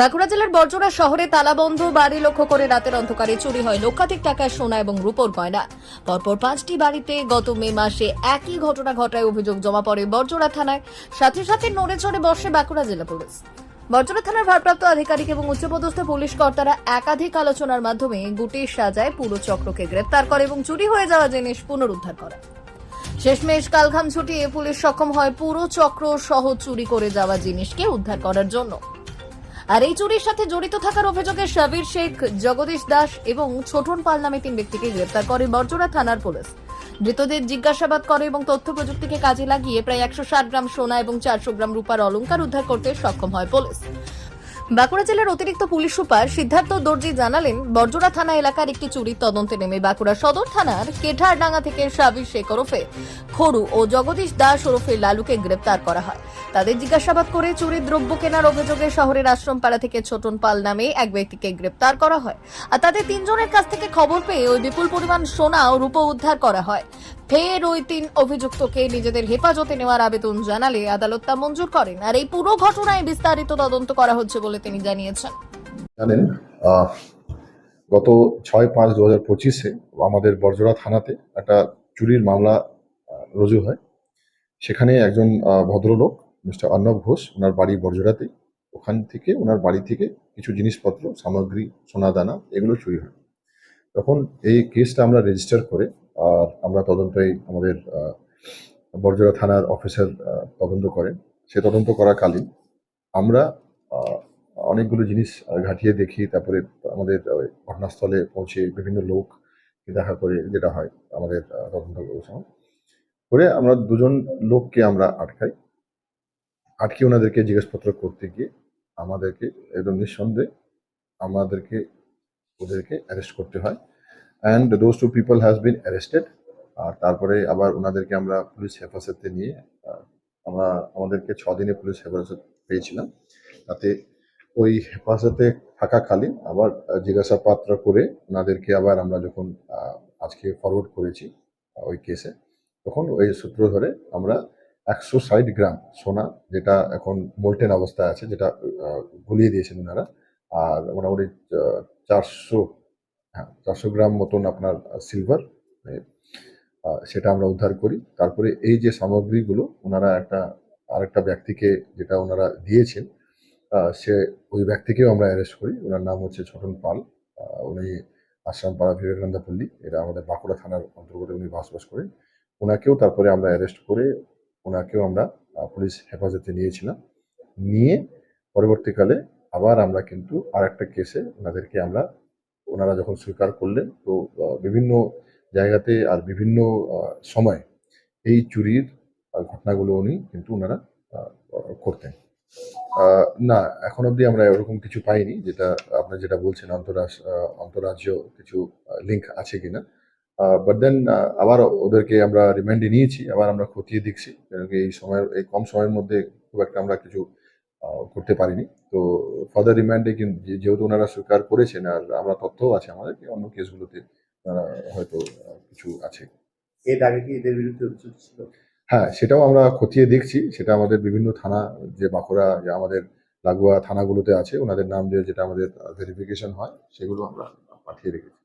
বাঁকুড়া জেলার বর্জরা শহরে তালাবন্ধ বাড়ি লক্ষ্য করে রাতের অন্ধকারে চুরি হয় লক্ষাধিক টাকার সোনা এবং রূপোর গয়না। পরপর পাঁচটি বাড়িতে গত মে মাসে একই ঘটনা ঘটায় অভিযোগ জমা পড়ে বর্জরা থানায়। সাথে সাথে নড়ে চড়ে বসে বাঁকুড়া জেলা পুলিশ। বর্জরা থানার ভারপ্রাপ্ত আধিকারিক এবং উচ্চপদস্থ পুলিশ কর্তারা একাধিক আলোচনার মাধ্যমে গুটি সাজায় পুরো চক্রকে গ্রেপ্তার করে এবং চুরি হয়ে যাওয়া জিনিস পুনরুদ্ধার করে। শেষমেশ কালঘাম ছুটিয়ে পুলিশ সক্ষম হয় পুরো চক্র সহ চুরি করে যাওয়া জিনিসকে উদ্ধার করার জন্য। আর এই চুরির সাথে জড়িত থাকার অভিযোগে শাবির শেখ, জগদীশ দাস এবং ছোটন পাল নামে তিন ব্যক্তিকে গ্রেপ্তার করে বর্জরা থানার পুলিশ। মৃতদের জিজ্ঞাসাবাদ করে এবং তথ্য প্রযুক্তিকে কাজে লাগিয়ে প্রায় একশো ষাট গ্রাম সোনা এবং চারশো গ্রাম রূপার অলঙ্কার উদ্ধার করতে সক্ষম হয় পুলিশ। বাঁকুড়া জেলার অতিরিক্ত পুলিশ সুপার সিদ্ধার্থ দর্জি জানালেন বর্জরা থানা এলাকার একটি চুরির তদন্তে নেমে বাঁকুড়া সদর থানার কেঠারডাঙ্গা থেকে সাবির শেখ ওরফে খরু ও জগদীশ দাস ওরফে লালুকে গ্রেপ্তার করা হয়। তাদের জিজ্ঞাসাবাদ করে চুরির দ্রব্য কেনার অভিযোগে শহরের আশ্রমপাড়া থেকে ছোটন পাল নামে এক ব্যক্তিকে গ্রেপ্তার করা হয়। আর তাদের তিনজনের কাছ থেকে খবর পেয়ে ওই বিপুল পরিমাণ সোনা ও রূপ উদ্ধার করা হয়। ফের ওই তিন অভিযুক্তকে নিজেদের হেফাজতে নেওয়ার আবেদন জানালে আদালত তা মঞ্জুর করেন। আর এই পুরো ঘটনায় বিস্তারিত তদন্ত করা হচ্ছে বলে তিনি জানিয়েছেন। জানেন গত ছয় পাঁচ দু হাজার পঁচিশে আমাদের বর্জরা থানাতে একটা চুরির মামলা রুজু হয়। সেখানে একজন ভদ্রলোক, মিস্টার অর্ণব ঘোষ, ওনার বাড়ি বর্জরাতে ওখান থেকে, ওনার বাড়ি থেকে কিছু জিনিসপত্র, সামগ্রী, সোনা দানা, এগুলো চুরি হয়। তখন এই কেসটা আমরা রেজিস্টার করে আর আমরা তদন্তই আমাদের আহ, বর্জরা থানার অফিসার তদন্ত করেন সে তদন্ত করাকালীন আমরা অনেকগুলো জিনিস ঘাটিয়ে দেখি তারপরে আমাদের ঘটনাস্থলে পৌঁছে বিভিন্ন লোক দেখা করে যেটা হয় আমাদের তদন্ত সময় করে আমরা দুজন লোককে আমরা আটকাই। আটকে ওনাদেরকে জিজ্ঞাসাপত্র করতে গিয়ে আমাদেরকে একদম নিঃসন্দেহে আমাদেরকে ওদেরকে অ্যারেস্ট করতে হয়। And those two people has been arrested আর তারপরে আবার ওনাদেরকে আমরা পুলিশ হেফাজতে নিয়ে আমরা আমাদেরকে ছ দিনে পুলিশ হেফাজত পেয়েছিলাম। তাতে ওই হেফাজতে থাকাকালীন আবার জিজ্ঞাসাবাদ করে ওনাদেরকে আবার আমরা যখন আজকে ফরওয়ার্ড করেছি ওই কেসে তখন ওই সূত্র ধরে আমরা একশো ষাট গ্রাম সোনা, যেটা এখন মোল্টেন অবস্থায় আছে, যেটা গুলিয়ে দিয়েছেন ওনারা। আর মোটামুটি চারশো হ্যাঁ চারশো গ্রাম মতন আপনার সিলভার সেটা আমরা উদ্ধার করি। তারপরে এই যে সামগ্রীগুলো, ওনারা একটা, আরেকটা ব্যক্তিকে যেটা ওনারা দিয়েছেন সে ওই ব্যক্তিকেও আমরা অ্যারেস্ট করি। ওনার নাম হচ্ছে ছোটন পাল উনি আশ্রামপাড়া বিবেকানন্দ পল্লী এটা আমাদের বাঁকুড়া থানার অন্তর্গত উনি বাসবাস করেন। ওনাকেও তারপরে আমরা অ্যারেস্ট করে, ওনাকেও আমরা পুলিশ হেফাজতে নিয়েছিলাম। নিয়ে পরবর্তীকালে আবার আমরা কিন্তু আর একটা কেসে ওনাদেরকে আমরা ওনারা যখন স্বীকার করলেন তো বিভিন্ন জায়গাতে আর বিভিন্ন সময় এই চুরির ঘটনাগুলো উনি কিন্তু ওনারা করতেন। না এখন অবধি আমরা এরকম কিছু পাইনি যেটা আপনি যেটা বলছেন আহ, অন্তরাজ্য কিছু লিঙ্ক আছে কিনা। বাট দেন আবার ওদেরকে আমরা রিমান্ডে নিয়েছি আবার আমরা খতিয়ে দেখছি এই সময়ের এই কম সময়ের মধ্যে খুব একটা আমরা কিছু করতে পারিনি। তো ফার্দার রিমান্ডে কিন্তু যেহেতু ওনারা স্বীকার করেছেন আর আমরা তথ্যও আছে আমাদের অন্য কেসগুলোতে হয়তো কিছু আছে। এর আগে কি এদের বিরুদ্ধে অভিযোগ ছিল? হ্যাঁ সেটাও আমরা খতিয়ে দেখছি। সেটা আমাদের বিভিন্ন থানা যে বাঁকুড়া যে আমাদের লাগোয়া থানাগুলোতে আছে ওনাদের নাম দিয়ে যেটা আমাদের ভেরিফিকেশন হয় সেগুলো আমরা পাঠিয়ে রেখেছি।